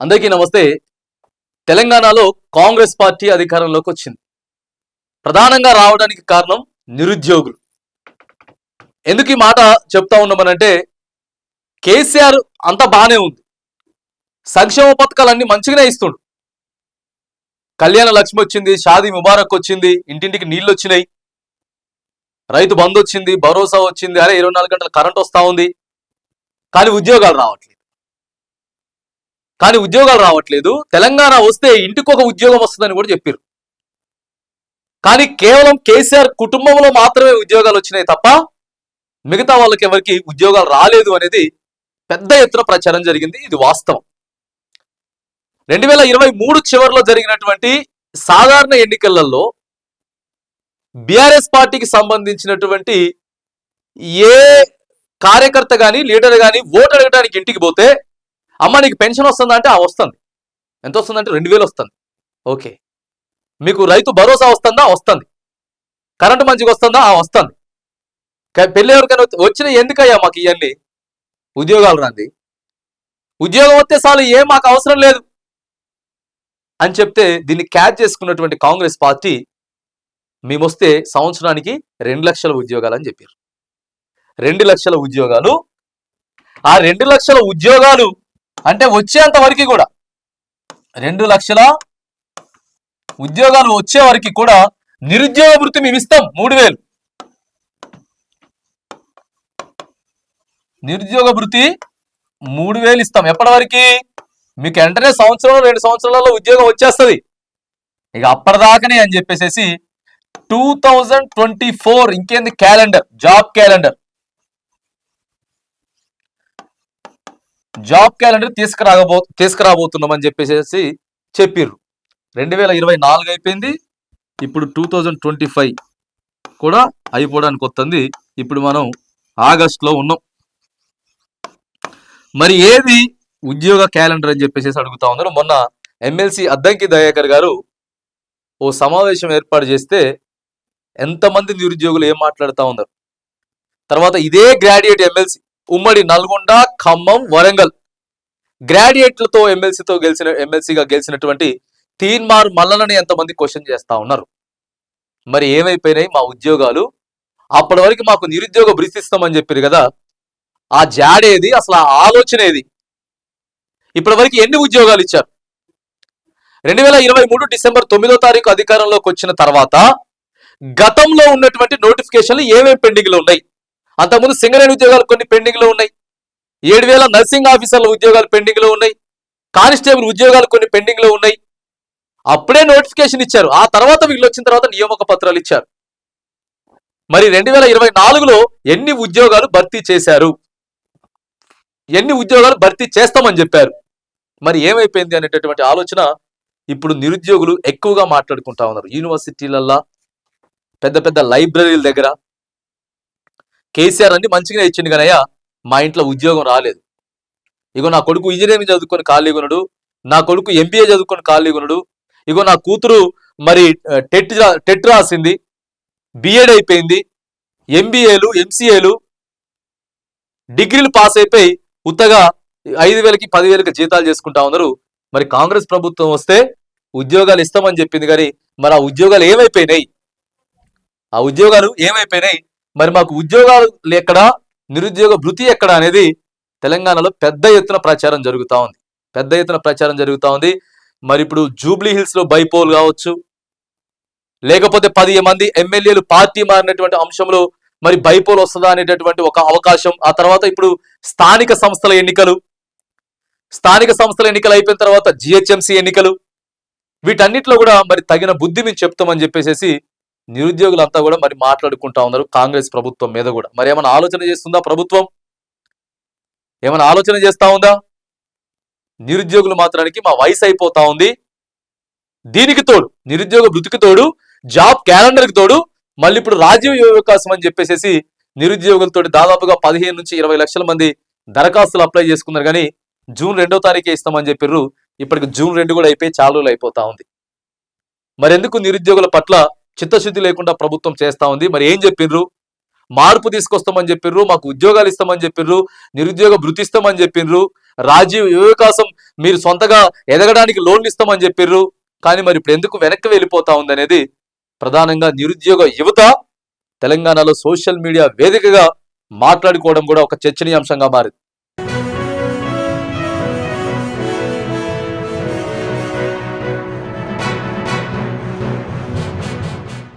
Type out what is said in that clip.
అందరికీ నమస్తే. తెలంగాణలో కాంగ్రెస్ పార్టీ అధికారంలోకి వచ్చింది. ప్రధానంగా రావడానికి కారణం నిరుద్యోగులు. ఎందుకు ఈ మాట చెప్తా ఉన్నామనంటే కేసీఆర్ అంత బాగానే ఉంది. సంక్షేమ పథకాలన్నీ మంచిగానే ఇస్తుండు. కళ్యాణ లక్ష్మి వచ్చింది షాదీ ముబారక్ వచ్చింది ఇంటింటికి నీళ్ళు వచ్చినాయి. రైతు బంద్ వచ్చింది భరోసా వచ్చింది అరే ఇరవై నాలుగు గంటల కరెంట్ వస్తూ ఉంది. కానీ ఉద్యోగాలు రావట్లేదు. కానీ ఉద్యోగాలు రావట్లేదు. తెలంగాణ వస్తే ఇంటికి ఒక ఉద్యోగం వస్తుందని కూడా చెప్పారు కానీ కేవలం కేసీఆర్ కుటుంబంలో మాత్రమే ఉద్యోగాలు వచ్చినాయి తప్ప మిగతా వాళ్ళకి ఎవరికి ఉద్యోగాలు రాలేదు అనేది పెద్ద ఎత్తున ప్రచారం జరిగింది. ఇది వాస్తవం. రెండు వేల ఇరవై మూడు చివరిలో జరిగినటువంటి సాధారణ ఎన్నికలలో బీఆర్ఎస్ పార్టీకి సంబంధించినటువంటి ఏ కార్యకర్త కానీ లీడర్ కానీ ఓటు అడగడానికి ఇంటికి పోతే అమ్మ నీకు పెన్షన్ వస్తుందా అంటే ఆ వస్తుంది. ఎంత వస్తుందంటే రెండు వేలు వస్తుంది. ఓకే. మీకు రైతు భరోసా వస్తుందా? వస్తుంది. కరెంటు మంచిగా వస్తుందా? ఆ వస్తుంది. పెళ్ళి ఎవరికైనా వచ్చి- వచ్చిన ఎందుకయ్యా మాకు ఇవన్నీ ఉద్యోగాలు రాంది ఉద్యోగం వస్తే చాలు ఏం మాకు అవసరం లేదు. అని చెప్తే దీన్ని క్యాచ్ చేసుకున్నటువంటి కాంగ్రెస్ పార్టీ మేము వస్తే సంవత్సరానికి రెండు లక్షల ఉద్యోగాలు అని చెప్పారు. రెండు లక్షల ఉద్యోగాలు. ఆ రెండు లక్షల ఉద్యోగాలు అంటే వచ్చేంత వరకు కూడా రెండు లక్షల ఉద్యోగాలు వచ్చే వరకు కూడా నిరుద్యోగ వృత్తి మేము ఇస్తాం మూడు వేలు. నిరుద్యోగ వృత్తి మూడు వేలు ఇస్తాం. ఎప్పటి వరకు? మీకు వెంటనే సంవత్సరం రెండు సంవత్సరాలలో ఉద్యోగం వచ్చేస్తుంది. ఇక అప్పటిదాకనే అని చెప్పేసి టూ థౌజండ్ ట్వంటీ ఫోర్ ఇంకేంది? Calendar job calendar. Job calendar తీసుకురాబో తీసుకురాబోతున్నామని చెప్పేసి చెప్పిర్రు. రెండు వేల ఇరవై నాలుగు అయిపోయింది. ఇప్పుడు టూ థౌజండ్ ట్వంటీ ఫైవ్ కూడా అయిపోవడానికి వస్తుంది ఇప్పుడు మనం ఆగస్ట్లో ఉన్నాం. మరి ఏది ఉద్యోగ క్యాలెండర్ అని చెప్పేసి అడుగుతా ఉన్నారు. మొన్న ఎమ్మెల్సీ అద్దంకి దయాకర్ గారు ఓ సమావేశం ఏర్పాటు చేస్తే ఎంతమంది నిరుద్యోగులు ఏం మాట్లాడుతూ ఉన్నారు? తర్వాత ఇదే గ్రాడ్యుయేట్ ఎమ్మెల్సీ ఉమ్మడి నల్గొండ ఖమ్మం వరంగల్. గ్రాడ్యుయేట్లతో ఎమ్మెల్సీతో గెలిచిన ఎమ్మెల్సీగా గెలిచినటువంటి తీన్మార్ మల్లనని ఎంతమంది క్వశ్చన్ చేస్తా ఉన్నారు? మరి ఏమైపోయినాయి మా ఉద్యోగాలు? అప్పటి వరకు మాకు నిరుద్యోగ భృతిస్తామని చెప్పారు కదా. ఆ జాడేది అసలు ఆ ఆలోచన ఏది? ఇప్పటి వరకు ఎన్ని ఉద్యోగాలు ఇచ్చారు? రెండు వేల ఇరవై మూడు డిసెంబర్ తొమ్మిదో తారీఖు అధికారంలోకి వచ్చిన తర్వాత గతంలో ఉన్నటువంటి నోటిఫికేషన్లు ఏమేమి పెండింగ్లు ఉన్నాయి? అంతకుముందు సింగరేణి ఉద్యోగాలు కొన్ని పెండింగ్లో ఉన్నాయి. ఏడు వేల నర్సింగ్ ఆఫీసర్ల ఉద్యోగాలు పెండింగ్లో ఉన్నాయి. కానిస్టేబుల్ ఉద్యోగాలు కొన్ని పెండింగ్లో ఉన్నాయి. అప్పుడే నోటిఫికేషన్ ఇచ్చారు. ఆ తర్వాత వీళ్ళు వచ్చిన తర్వాత నియామక పత్రాలు ఇచ్చారు. మరి రెండు వేల ఇరవై నాలుగులో ఎన్ని ఉద్యోగాలు భర్తీ చేశారు? ఎన్ని ఉద్యోగాలు భర్తీ చేస్తామని చెప్పారు. మరి ఏమైపోయింది అనేటటువంటి ఆలోచన ఇప్పుడు నిరుద్యోగులు ఎక్కువగా మాట్లాడుకుంటా ఉన్నారు. యూనివర్సిటీలల్లా పెద్ద పెద్ద లైబ్రరీల దగ్గర కేసీఆర్ అన్ని మంచిగానే ఇచ్చింది కానీ మా ఇంట్లో ఉద్యోగం రాలేదు. ఇగో నా కొడుకు ఇంజనీరింగ్ చదువుకొని ఖాళీగా ఉన్నాడు నా కొడుకు ఎంబీఏ చదువుకొని ఖాళీగా ఉన్నాడు ఇగో నా కూతురు మరి టెట్ టెట్ రాసింది బిఎడ్ అయిపోయింది ఎంబీఏలు ఎంసీఏలు డిగ్రీలు పాస్ అయిపోయి ఉత్తగా ఐదు వేలకి పదివేలకి జీతాలు చేసుకుంటా ఉన్నారు. మరి కాంగ్రెస్ ప్రభుత్వం వస్తే ఉద్యోగాలు ఇస్తామని చెప్పింది కానీ మరి ఆ ఉద్యోగాలు ఏమైపోయినాయి? ఆ ఉద్యోగాలు ఏమైపోయినాయి? మరి మాకు ఉద్యోగాలు ఎక్కడ నిరుద్యోగ భృతి ఎక్కడ అనేది తెలంగాణలో పెద్ద ఎత్తున ప్రచారం జరుగుతూ ఉంది. పెద్ద ఎత్తున ప్రచారం జరుగుతూ ఉంది. మరి ఇప్పుడు జూబ్లీ హిల్స్లో బైపోల్ కావచ్చు లేకపోతే పది మంది ఎమ్మెల్యేలు పార్టీ మారినటువంటి అంశంలో మరి బైపోల్ వస్తుందా అనేటటువంటి ఒక అవకాశం ఆ తర్వాత ఇప్పుడు స్థానిక సంస్థల ఎన్నికలు స్థానిక సంస్థల ఎన్నికలు అయిపోయిన తర్వాత జిహెచ్ఎంసీ ఎన్నికలు వీటన్నిటిలో కూడా మరి తగిన బుద్ధి మేము చెప్తామని చెప్పేసి నిరుద్యోగులంతా కూడా మరి మాట్లాడుకుంటా ఉన్నారు కాంగ్రెస్ ప్రభుత్వం మీద కూడా. మరి ఏమైనా ఆలోచన చేస్తుందా ప్రభుత్వం? ఏమైనా ఆలోచన చేస్తా ఉందా? నిరుద్యోగులు మాత్రానికి మా వయసు అయిపోతా ఉంది. దీనికి తోడు నిరుద్యోగ బృతికి తోడు జాబ్ క్యాలెండర్కి తోడు మళ్ళీ ఇప్పుడు రాజీవ్ అవకాశం అని చెప్పేసి నిరుద్యోగులతో దాదాపుగా పదిహేను నుంచి ఇరవై లక్షల మంది దరఖాస్తులు అప్లై చేసుకున్నారు కానీ జూన్ రెండో తారీఖే ఇస్తామని చెప్పిర్రు. ఇప్పటికి జూన్ రెండు కూడా అయిపోయి చాలా రోజులు అయిపోతా ఉంది. మరెందుకు నిరుద్యోగుల పట్ల చిత్తశుద్ధి లేకుండా ప్రభుత్వం చేస్తా ఉంది. మరి ఏం చెప్పిండ్రు మార్పు తీసుకొస్తామని చెప్పిర్రు మాకు ఉద్యోగాలు ఇస్తామని చెప్పిర్రు నిరుద్యోగ భృతిస్తామని చెప్పిండ్రు రాజీవ్ వికాసం మీరు సొంతగా ఎదగడానికి లోన్లు ఇస్తామని చెప్పిర్రు. కానీ మరి ఇప్పుడు ఎందుకు వెనక్కి వెళ్ళిపోతా ఉందనేది ప్రధానంగా నిరుద్యోగ యువత తెలంగాణలో సోషల్ మీడియా వేదికగా మాట్లాడుకోవడం కూడా ఒక చర్చనీయాంశంగా మారింది.